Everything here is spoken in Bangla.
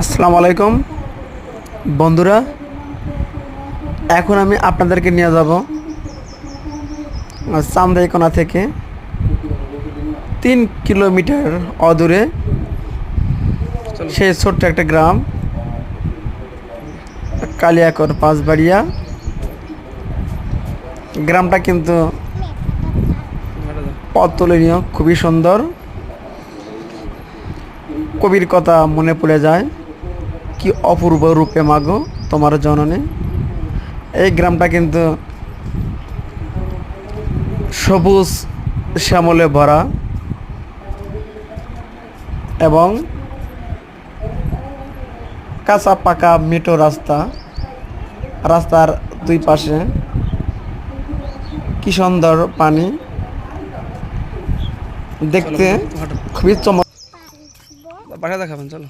আসসালামু আলাইকুম। বন্ধুরা এখন আমি আপনাদেরকে নিয়ে যাব চান্দাইকোনা থেকে তিন কিলোমিটার অদূরে। সেই ছোট্ট একটা গ্রাম কালিয়াকর পাঁচবাড়িয়া। গ্রামটা কিন্তু দাও। অতুলনীয় খুবই সুন্দর। কবির কথা মনে পড়ে যায় কি অপূর্ব রূপে মাগো তোমার জননী। এই গ্রামটা কিন্তু সবুজ শ্যামলে ভরা এবং কাঁচা পাকা মেটো রাস্তা রাস্তার দুই পাশে কি সুন্দর পানি। দেখতে খুবই চমৎকার বাসা দেখাবেন চলো।